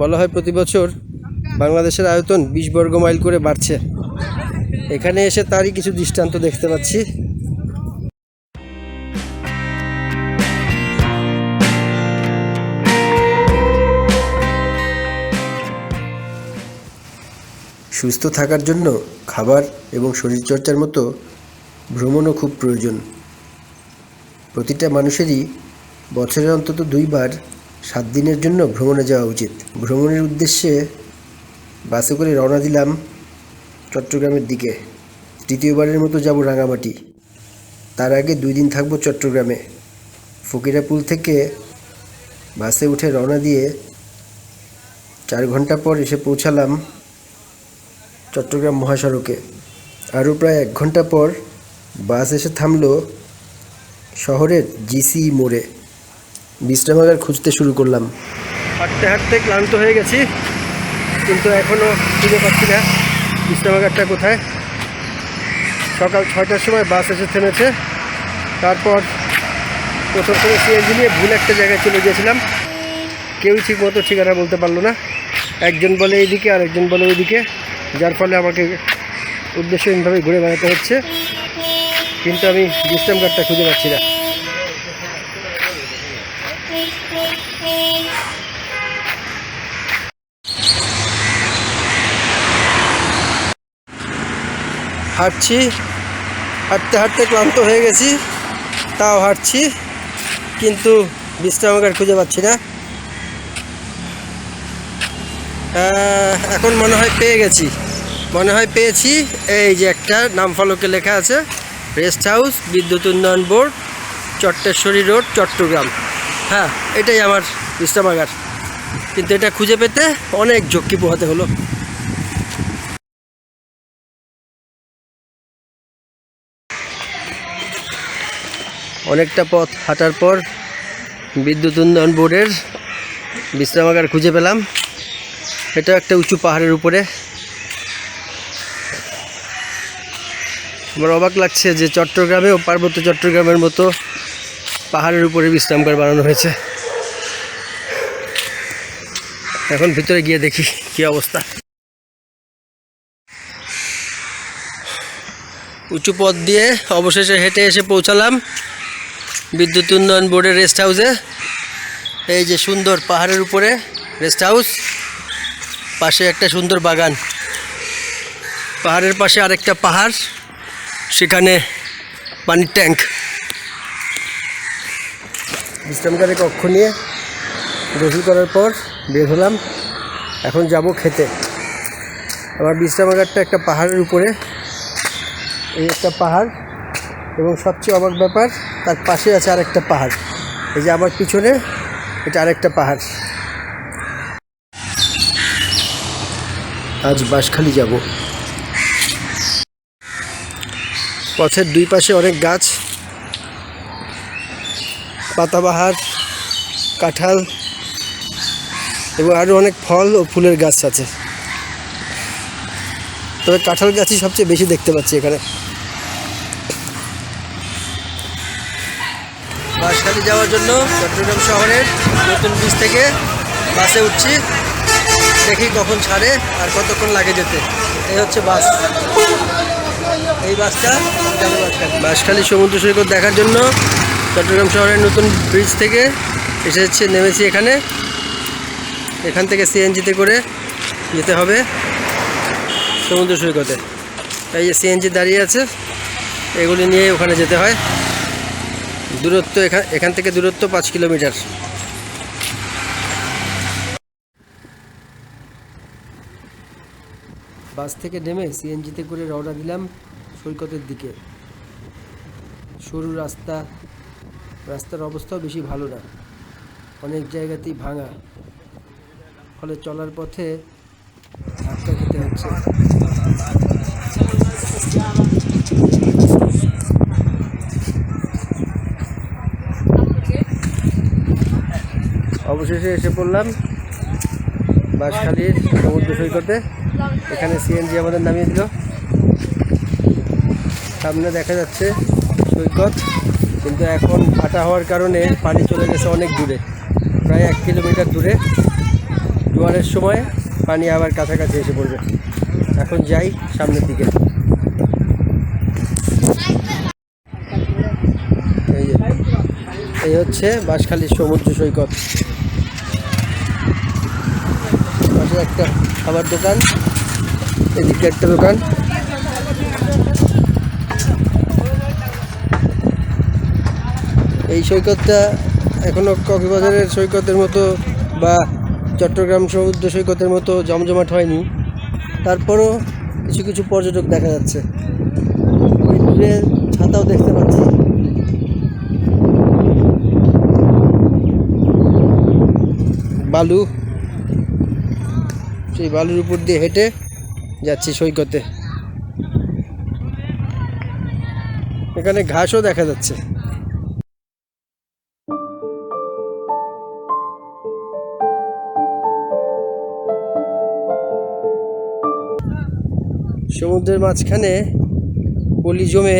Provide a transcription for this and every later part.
বলা হয় প্রতি বছর বাংলাদেশের আয়তন বিশ বর্গ মাইল করে বাড়ছে। এখানে এসে তারই কিছু দৃষ্টান্ত দেখতে পাচ্ছি। সুস্থ থাকার জন্য খাবার এবং শরীরচর্চার মতো ভ্রমণও খুব প্রয়োজন। প্রতিটা মানুষেরই বছরে অন্তত দুইবার সাত দিনের জন্য ভ্রমণে যাওয়া উচিত। ভ্রমণের উদ্দেশ্যে বাসে করে রওনা দিলাম চট্টগ্রামের দিকে। তৃতীয়বারের মতো যাব রাঙামাটি। তার আগে দুই দিন থাকব চট্টগ্রামে। ফকিরাপুল থেকে বাসে উঠে রওনা দিয়ে চার ঘণ্টা পর এসে পৌঁছালাম চট্টগ্রাম মহাসড়কে। আরও প্রায় এক ঘণ্টা পর বাস এসে থামলো শহরের জিসি মোড়ে। বিশ্রামাগার খুঁজতে শুরু করলাম। হাঁটতে হাঁটতে ক্লান্ত হয়ে গেছি, কিন্তু এখনও খুঁজে পাচ্ছি না বিশ্রামাগারটা কোথায়। সকাল ছয়টার সময় বাস এসে থেমেছে, তারপর প্রথম করে সিএনজি নিয়ে ভুল একটা জায়গায় চলে গিয়েছিলাম। কেউই ঠিক মতো ঠিকানা বলতে পারল না। একজন বলে এইদিকে আর একজন বলে ওইদিকে, যার ফলে আমাকে উদ্দেশ্যহীনভাবে ঘুরে বেড়াতে হচ্ছে। কিন্তু আমি বিশ্রাম কার্ডটা খুঁজে পাচ্ছি না। হাঁটছি, হাঁটতে হাঁটতে ক্লান্ত হয়ে গেছি, তাও হাঁটছি, কিন্তু বিশ্রামাগার খুঁজে পাচ্ছি না। এখন মনে হয় পেয়ে গেছি। মনে হয় পেয়েছি, এই যে একটা নাম ফলকে লেখা আছে, রেস্ট হাউস, বিদ্যুৎ উন্নয়ন বোর্ড, চট্টেশ্বরী রোড, চট্টগ্রাম। হ্যাঁ এটাই আমার বিশ্রামাগার কিন্তু এটা খুঁজে পেতে অনেক ঝক্কি পোহাতে হলো। অনেকটা পথ হাঁটার পর বিদ্যুৎ উন্নয়ন বোর্ডের বিশ্রামাগার খুঁজে পেলাম। এটা একটা উঁচু পাহাড়ের উপরে। আমার অবাক লাগছে যে চট্টগ্রামেও পার্বত্য চট্টগ্রামের মতো পাহাড়ের উপরে বিশ্রামগার বানানো হয়েছে। এখন ভিতরে গিয়ে দেখি কি অবস্থা। উঁচু পথ দিয়ে অবশেষে হেঁটে এসে পৌঁছালাম। বিদ্যুৎ উন্নয়ন বোর্ডের রেস্ট হাউসে এই যে সুন্দর পাহাড়ের উপরে রেস্ট হাউস পাশে একটা সুন্দর বাগান। পাহাড়ের পাশে আরেকটা পাহাড়। সেখানে পানির ট্যাঙ্ক। বিশ্রামকারী কক্ষ নিয়ে গোসল করার পর বের হলাম। এখন যাব খেতে। আমার বিশ্রামাগারটা একটা পাহাড়ের উপরে। এই একটা পাহাড় এবং সবচেয়ে অবাক ব্যাপার তার পাশে আছে আরেকটা পাহাড়। এই যে আমার পিছনে, এটা আরেকটা পাহাড়। আজ বাঁশখালি যাব। পথের দুই পাশে অনেক গাছ। পাতাবাহার, কাঁঠাল এবং আরও অনেক ফল ও ফুলের গাছ আছে। তবে কাঁঠাল গাছই সবচেয়ে বেশি দেখতে পাচ্ছি এখানে। বাঁশখালি যাওয়ার জন্য চট্টগ্রাম শহরের নতুন ব্রিজ থেকে বাসে উঠছি। দেখি কখন ছাড়ে আর কতক্ষণ লাগে যেতে। এই হচ্ছে বাস। এই বাসটা বাঁশখালী সমুদ্র সৈকত দেখার জন্য চট্টগ্রাম শহরের নতুন ব্রিজ থেকে এসেছি, নেমেছি এখানে। এখান থেকে সিএনজিতে করে যেতে হবে সমুদ্র সৈকতে। এই যে সিএনজি দাঁড়িয়ে আছে, এগুলি নিয়ে ওখানে যেতে হয়। দূরত্ব এখান এখান থেকে দূরত্ব পাঁচ কিলোমিটার। বাস থেকে নেমে সিএনজিতে করে রওনা দিলাম সৈকতের দিকে। সরু রাস্তা, রাস্তার অবস্থাও বেশি ভালো না। অনেক জায়গাতেই ভাঙা। ফলে চলার পথে ধাক্কা খেতে হচ্ছে। অবশেষে এসে পড়লাম বাঁশখালীর সমুদ্র সৈকতে। এখানে সিএনজি আমাদের নামিয়ে দিল। সামনে দেখা যাচ্ছে সৈকত, কিন্তু এখন ফাটা হওয়ার কারণে পানি চলে গেছে অনেক দূরে, প্রায় এক কিলোমিটার দূরে। জোয়ার ঝড়ের সময় পানি আবার কাছাকাছি এসে পড়বে। এখন যাই সামনের দিকে। এই এই হচ্ছে বাঁশখালীর সমুদ্র সৈকত পাশে একটা খাবার দোকান, এদিকে একটা দোকান। এই সৈকতটা এখনও কক্সবাজারের সৈকতের মতো বা চট্টগ্রাম সমুদ্র সৈকতের মতো জমজমাট হয়নি। তারপরও কিছু কিছু পর্যটক দেখা যাচ্ছে। ওই দূরে ছাতাও দেখতে পাচ্ছি। বালু। সেই বালুর উপর দিয়ে হেঁটে যাচ্ছি সৈকতে। এখানে ঘাসও দেখা যাচ্ছে। সমুদ্রের মাঝখানে পলি জমে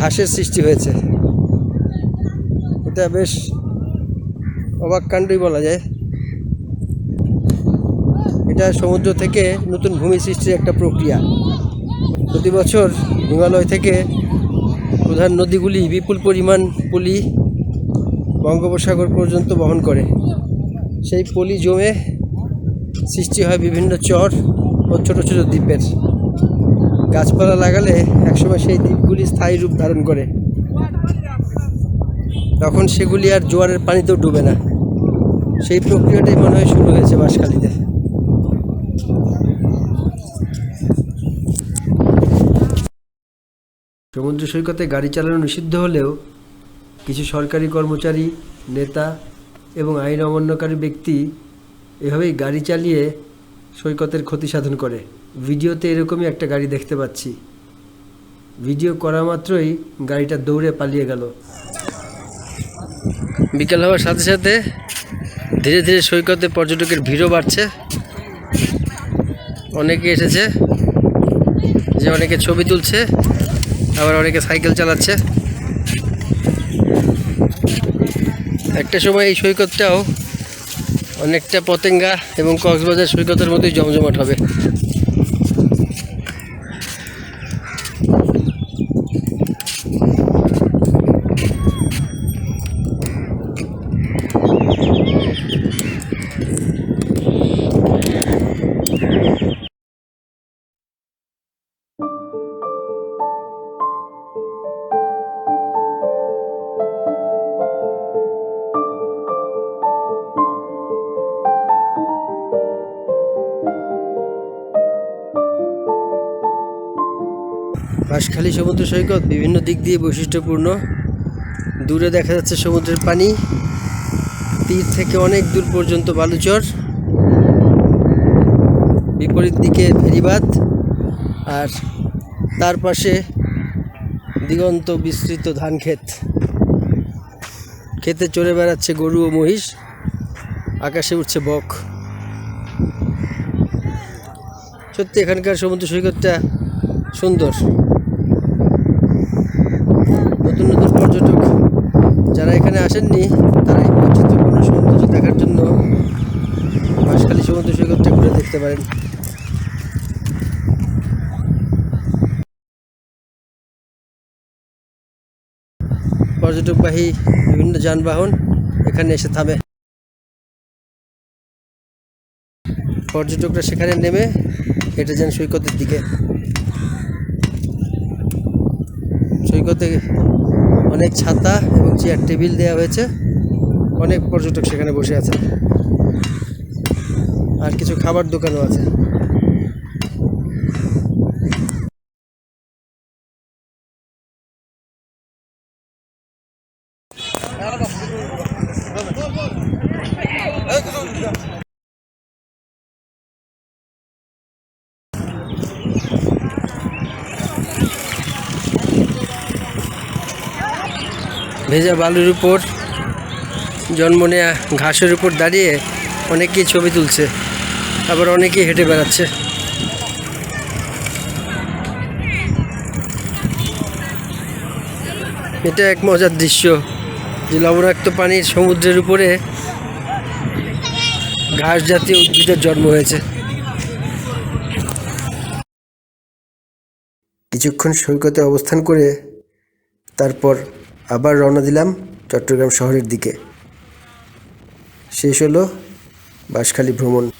ঘাসের সৃষ্টি হয়েছে। এটা বেশ অবাক কাণ্ডই বলা যায়। এটা সমুদ্র থেকে নতুন ভূমি সৃষ্টির একটা প্রক্রিয়া। প্রতি বছর হিমালয় থেকে প্রধান নদীগুলি বিপুল পরিমাণ পলি বঙ্গোপসাগর পর্যন্ত বহন করে। সেই পলি জমে সৃষ্টি হয় বিভিন্ন চর ও ছোটো ছোটো দ্বীপের। গাছপালা লাগালে একসময় সেই দ্বীপগুলি স্থায়ী রূপ ধারণ করে। তখন সেগুলি আর জোয়ারের পানিতেও ডুবে না। সেই প্রক্রিয়াটাই মনে হয় শুরু হয়েছে বাঁশখালীতে। সমুদ্র সৈকতে গাড়ি চালানো নিষিদ্ধ হলেও কিছু সরকারি কর্মচারী, নেতা এবং আইন অমান্যকারী ব্যক্তি এভাবেই গাড়ি চালিয়ে সৈকতের ক্ষতি সাধন করে। ভিডিওতে এরকমই একটা গাড়ি দেখতে পাচ্ছি। ভিডিও করা মাত্রই গাড়িটা দৌড়ে পালিয়ে গেল। বিকেল হওয়ার সাথে সাথে ধীরে ধীরে সৈকতে পর্যটকের ভিড়ও বাড়ছে। অনেকে এসেছে যে অনেকে ছবি তুলছে। আবার অনেকে সাইকেল চালাচ্ছে। একটা সময় এই সৈকতটাও অনেকটা পতেঙ্গা এবং কক্সবাজার সৈকতের মতোই জমজমাট হবে। বাঁশখালী সমুদ্র সৈকত, বিভিন্ন দিক দিয়ে বৈশিষ্ট্যপূর্ণ। দূরে দেখা যাচ্ছে সমুদ্রের পানি। তীর থেকে অনেক দূর পর্যন্ত বালুচর। বিপরীত দিকে ফেরিবাদ আর তার পাশে দিগন্ত বিস্তৃত ধান ক্ষেত। খেতে চড়ে বেড়াচ্ছে গরু ও মহিষ। আকাশে উঠছে বক। সত্যি এখানকার সমুদ্র সৈকতটা সুন্দর নতুন নতুন পর্যটক যারা এখানে আসেননি তারা এই বৈচিত্র্যপূর্ণ সৌন্দর্য দেখার জন্য বাঁশখালী সমুদ্র সৈকতটা ঘুরে দেখতে পারেন। পর্যটকবাহী বিভিন্ন যানবাহন এখানে এসে থামে। পর্যটকরা সেখানে নেমে হেঁটে যান সৈকতের দিকে। সৈকতে অনেক ছাতা এবং চেয়ার টেবিল দেওয়া হয়েছে। অনেক পর্যটক সেখানে বসে আছে। আর কিছু খাবার দোকানও আছে। ভেজা বালুর উপর জন্ম নেয়া ঘাসের উপর দাঁড়িয়ে অনেকেই ছবি তুলছে, আবার অনেকেই হেঁটে বেড়াচ্ছে। এটা এক মজার দৃশ্য যে লবণাক্ত পানির সমুদ্রের উপরে ঘাস জাতীয় উদ্ভিদের জন্ম হয়েছে। কিছুক্ষণ সৈকতে অবস্থান করে তারপর আবার রওনা দিলাম চট্টগ্রাম শহরের দিকে। শেষ হলো বাঁশখালী ভ্রমণ।